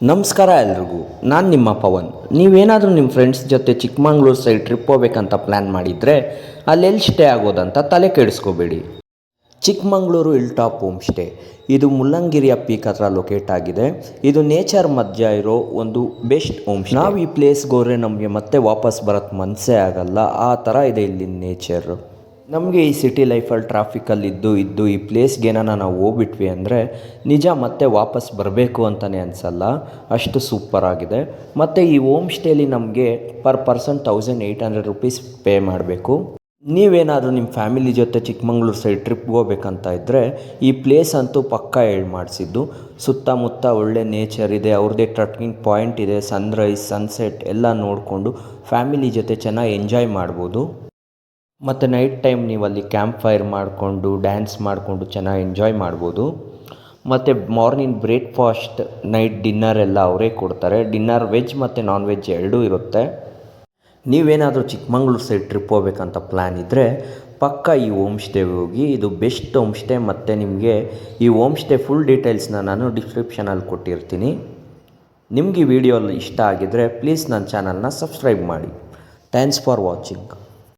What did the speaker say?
ನಮಸ್ಕಾರ ಎಲ್ರಿಗೂ, ನಾನು ನಿಮ್ಮ ಪವನ್. ನೀವೇನಾದರೂ ನಿಮ್ಮ ಫ್ರೆಂಡ್ಸ್ ಜೊತೆ ಚಿಕ್ಕಮಂಗ್ಳೂರು ಸೈಡ್ ಟ್ರಿಪ್ ಹೋಗ್ಬೇಕಂತ ಪ್ಲ್ಯಾನ್ ಮಾಡಿದರೆ ಅಲ್ಲೆಲ್ಲಿ ಸ್ಟೇ ಆಗೋದಂತ ತಲೆ ಕೆಡಿಸ್ಕೋಬೇಡಿ. Chikmagalur hill top home stay ಇದು ಮುಲ್ಲಂಗಿರಿಯ ಪೀಕ್ ಹತ್ರ ಲೊಕೇಟ್ ಆಗಿದೆ. ಇದು ನೇಚರ್ ಮಧ್ಯ ಇರೋ ಒಂದು ಬೆಸ್ಟ್ ಹೋಮ್ ನಾವು ಈ ಪ್ಲೇಸ್ಗೋರೆ ನಮಗೆ ಮತ್ತೆ ವಾಪಸ್ ಬರೋಕ್ಕೆ ಮನಸ್ಸೇ ಆಗಲ್ಲ. ಆ ಥರ ಇದೆ ಇಲ್ಲಿನ ನೇಚರು ನಮಗೆ ಈ ಸಿಟಿ ಲೈಫಲ್ಲಿ ಟ್ರಾಫಿಕಲ್ಲಿ ಇದ್ದು ಇದ್ದು, ಈ ಪ್ಲೇಸ್ಗೆ ಏನಾನ ನಾವು ಹೋಗ್ಬಿಟ್ವಿ ಅಂದರೆ ನಿಜ ಮತ್ತೆ ವಾಪಸ್ ಬರಬೇಕು ಅಂತಲೇ ಅನಿಸಲ್ಲ. ಅಷ್ಟು ಸೂಪರ್ ಆಗಿದೆ. ಮತ್ತು ಈ ಹೋಮ್ ಸ್ಟೇಲಿ ನಮಗೆ per person thousand eight hundred rupees pay ಮಾಡಬೇಕು. ನೀವೇನಾದರೂ ನಿಮ್ಮ ಫ್ಯಾಮಿಲಿ ಜೊತೆ ಚಿಕ್ಕಮಂಗ್ಳೂರು ಸೈಡ್ ಟ್ರಿಪ್ಗೆ ಹೋಗ್ಬೇಕಂತ ಇದ್ದರೆ ಈ ಪ್ಲೇಸ್ ಅಂತೂ ಪಕ್ಕ ಹೇಳಿ ಮಾಡಿಸಿದ್ದು. ಸುತ್ತಮುತ್ತ ಒಳ್ಳೆ ನೇಚರ್ ಇದೆ ಅವ್ರದ್ದೇ ಟ್ರಕ್ಕಿಂಗ್ ಪಾಯಿಂಟ್ ಇದೆ ಸನ್ರೈಸ್ ಸನ್ಸೆಟ್ ಎಲ್ಲ ನೋಡಿಕೊಂಡು ಫ್ಯಾಮಿಲಿ ಜೊತೆ ಚೆನ್ನಾಗಿ ಎಂಜಾಯ್ ಮಾಡ್ಬೋದು. ಮತ್ತು ನೈಟ್ ಟೈಮ್ ನೀವು ಅಲ್ಲಿ ಕ್ಯಾಂಪ್ ಫೈರ್ ಮಾಡಿಕೊಂಡು ಡ್ಯಾನ್ಸ್ ಮಾಡಿಕೊಂಡು ಚೆನ್ನಾಗಿ ಎಂಜಾಯ್ ಮಾಡ್ಬೋದು. ಮತ್ತು ಮಾರ್ನಿಂಗ್ ಬ್ರೇಕ್ಫಾಸ್ಟ್ ನೈಟ್ ಡಿನ್ನರ್ ಎಲ್ಲ ಅವರೇ ಕೊಡ್ತಾರೆ. ಡಿನ್ನರ್ ವೆಜ್ ಮತ್ತು ನಾನ್ ವೆಜ್ ಎರಡೂ ಇರುತ್ತೆ. ನೀವೇನಾದರೂ ಚಿಕ್ಕಮಂಗ್ಳೂರು ಸೈಡ್ ಟ್ರಿಪ್ ಹೋಗ್ಬೇಕಂತ ಪ್ಲ್ಯಾನ್ ಇದ್ದರೆ ಪಕ್ಕ ಈ ಹೋಮ್ ಸ್ಟೇಗೆ ಹೋಗಿ, ಇದು ಬೆಸ್ಟ್ ಹೋಮ್ ಸ್ಟೇ ಮತ್ತು ನಿಮಗೆ ಈ ಹೋಮ್ ಸ್ಟೇ ಫುಲ್ ಡೀಟೇಲ್ಸ್ನ ನಾನು ಡಿಸ್ಕ್ರಿಪ್ಷನಲ್ಲಿ ಕೊಟ್ಟಿರ್ತೀನಿ. ನಿಮಗೆ ಈ ವಿಡಿಯೋ ಇಷ್ಟ ಆಗಿದ್ದರೆ ಪ್ಲೀಸ್ ನನ್ನ ಚಾನಲ್ನ ಸಬ್ಸ್ಕ್ರೈಬ್ ಮಾಡಿ. Thanks for watching